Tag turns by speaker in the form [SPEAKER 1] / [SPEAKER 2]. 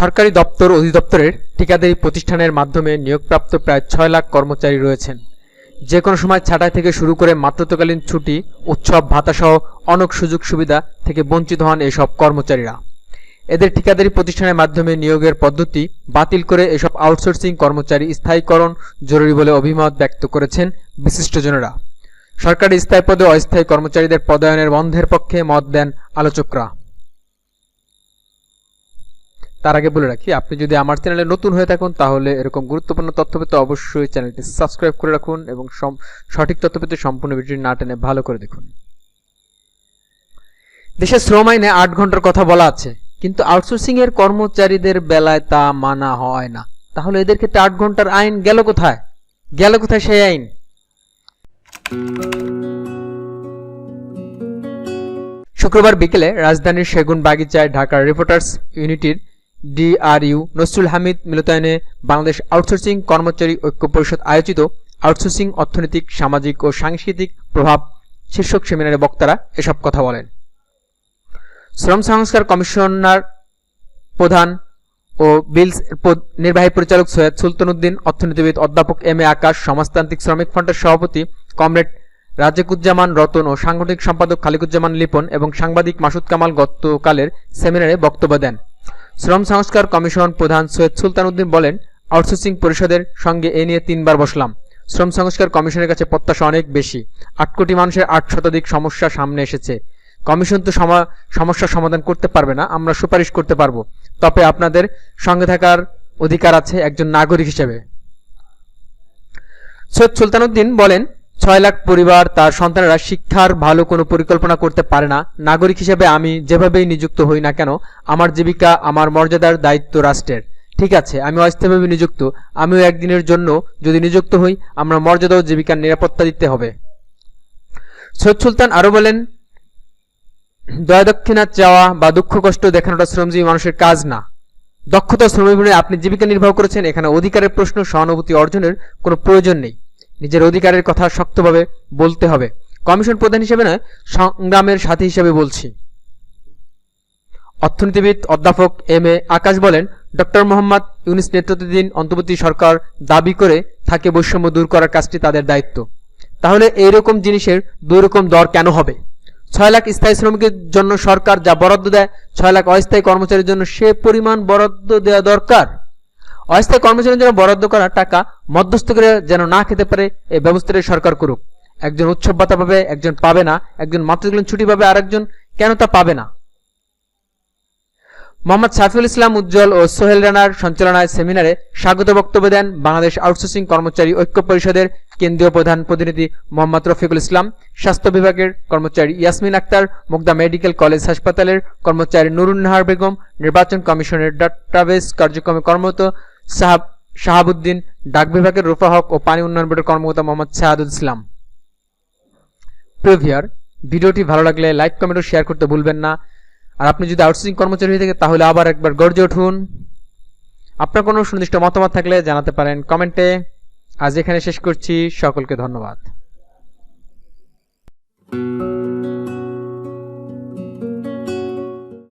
[SPEAKER 1] সরকারি দপ্তর অধিদপ্তরের ঠিকাদারি প্রতিষ্ঠানের মাধ্যমে নিয়োগপ্রাপ্ত প্রায় ছয় লাখ কর্মচারী রয়েছেন। যে কোনো সময় ছাঁটাই থেকে শুরু করে মাতৃত্বকালীন ছুটি, উৎসব, ভাতাসহ অনেক সুযোগ সুবিধা থেকে বঞ্চিত হন এসব কর্মচারীরা। এদের ঠিকাদারি প্রতিষ্ঠানের মাধ্যমে নিয়োগের পদ্ধতি বাতিল করে এসব আউটসোর্সিং কর্মচারী স্থায়ীকরণ জরুরি বলে অভিমত ব্যক্ত করেছেন বিশিষ্টজনেরা। সরকারি স্থায়ী পদে অস্থায়ী কর্মচারীদের পদায়নের বন্ধের পক্ষে মত দেন আলোচকরা। তার আগে বলে রাখি, আপনি যদি আমার চ্যানেলে নতুন হয়ে থাকুন, তাহলে এরকম গুরুত্বপূর্ণ তথ্য পেতে অবশ্যই চ্যানেলটি সাবস্ক্রাইব করে রাখুন এবং সঠিক তথ্য পেতে সম্পূর্ণ ভিডিওটি না টেনে ভালো করে দেখুন। দেশের শ্রম আইনে আট ঘণ্টার কথা বলা আছে, কিন্তু আউটসোর্সিং এর কর্মচারীদের বেলায় তা মানা হয় না। তাহলে এদের ক্ষেত্রে আট ঘণ্টার আইন গেল কোথায়? গেল কোথায় সেই আইন? শুক্রবার বিকেলে রাজধানীর সেগুন বাগিচায় ঢাকার রিপোর্টার্স ইউনিটির ডিআরইউ নসরুল হামিদ মিলতায়নে বাংলাদেশ আউটসোর্সিং কর্মচারী ঐক্য পরিষদ আয়োজিত আউটসোর্সিং অর্থনৈতিক, সামাজিক ও সাংস্কৃতিক প্রভাব শীর্ষক সেমিনারে বক্তারা এসব কথা বলেন। শ্রম সংস্কার কমিশনার প্রধান ও বিলস নির্বাহী পরিচালক সৈয়দ সুলতানুদ্দিন, অর্থনীতিবিদ অধ্যাপক এম এ আকাশ, সমাজতান্ত্রিক শ্রমিক ফ্রন্টের সভাপতি কমরেড রাজেকুজ্জামান রতন ও সাংগঠনিক সম্পাদক খালিকুজ্জামান লিপন এবং সাংবাদিক মাসুদ কামাল গতকালের সেমিনারে বক্তব্য দেন। শ্রম সংস্কার কমিশন প্রধান সৈয়দ সুলতানুদ্দিন বলেন, আউটসোর্সিং পরিষদের সঙ্গে এ নিয়ে তিনবার বসলাম। শ্রম সংস্কার কমিশনের কাছে প্রত্যাশা অনেক বেশি। আট কোটি মানুষের আট শতাধিক সমস্যা সামনে এসেছে। কমিশন তো সমা- সমস্যার সমাধান করতে পারবে না, আমরা সুপারিশ করতে পারব। তবে আপনাদের সঙ্গে থাকার অধিকার আছে একজন নাগরিক হিসেবে। সৈয়দ সুলতানুদ্দিন বলেন ছয় লাখ পরিবার তার সন্তানেরা শিক্ষার ভালো কোনো পরিকল্পনা করতে পারে না। নাগরিক হিসেবে আমি যেভাবেই নিযুক্ত হই না কেন, আমার জীবিকা, আমার মর্যাদার দায়িত্ব রাষ্ট্রের। ঠিক আছে, আমি অস্থায়ীভাবে নিযুক্ত। আমিও একদিনের জন্য যদি নিযুক্ত হই, আমরা মর্যাদা ও জীবিকার নিরাপত্তা দিতে হবে। সৈয়দ সুলতান আরও বলেন, দয়া, দক্ষিণা, চাওয়া বা দুঃখ, কষ্ট দেখানোটা শ্রমজীবী মানুষের কাজ না। দক্ষতা শ্রমজীবনে আপনি জীবিকা নির্বাহ করেছেন, এখানে অধিকারের প্রশ্ন, সহানুভূতি অর্জনের কোনো প্রয়োজন নেই। নিজের অধিকারের কথা শক্তভাবে বলতে হবে। কমিশন প্রধান হিসেবে নয় সংগ্রামের সাথী হিসেবে বলছি। অর্থনীতিবিদ অধ্যাপক এম এ আকাশ বলেন, ডক্টর মোহাম্মদ ইউনিস নেতৃত্বাধীন অন্তর্বর্তী সরকার দাবি করে থাকে বৈষম্য দূর করার কাজটি তাদের দায়িত্ব। তাহলে এইরকম জিনিসের দুই রকম দর কেন হবে? ছয় লাখ স্থায়ী শ্রমিকের জন্য সরকার যা বরাদ্দ দেয়, ছয় লাখ অস্থায়ী কর্মচারীর জন্য সে পরিমাণ বরাদ্দ দেওয়া দরকার? অস্থায়ী কর্মচারীর জন্য বরাদ্দ করা টাকা মধ্যস্থ করে যেন না খেতে পারে এই ব্যবস্থাটাই সরকার করুক। একজন উৎসব ভাতা পাবে একজন পাবে না, একজন মাতৃকালীন ছুটি পাবে আরেকজন কেন তা পাবে না? মোহাম্মদ সাইফুল ইসলাম উজ্জ্বল ও সোহেল রানার সঞ্চালনায় সেমিনারে স্বাগত বক্তব্য দেন বাংলাদেশ আউটসোর্সিং কর্মচারী ঐক্য পরিষদের কেন্দ্রীয় প্রধান প্রতিনিধি মোহাম্মদ রফিকুল ইসলাম, স্বাস্থ্য বিভাগের কর্মচারী ইয়াসমিন আক্তার, মুগদা মেডিকেল কলেজ হাসপাতালের কর্মচারী নুরুন্নাহার বেগম, নির্বাচন কমিশনের ডাটাবেস কার্যক্রমে কর্মরত সাহাব শাহাবুদ্দিন, ডাক বিভাগের রুফা হক ও পানি উন্নয়ন বোর্ডের কর্মকর্তা মোহাম্মদ সাহাদুল ইসলাম। প্রিভিয়ার ভিডিওটি ভালো লাগলে লাইক কমেন্ট ও শেয়ার করতে ভুলবেন না। আর আপনি যদি আউটসোর্সিং কর্মচারী হয়ে থাকে তাহলে আবার একবার গর্জে উঠুন। আপনার কোনো সুনির্দিষ্ট মতামত থাকলে জানাতে পারেন কমেন্টে। আজ এখানে শেষ করছি। সকলকে ধন্যবাদ।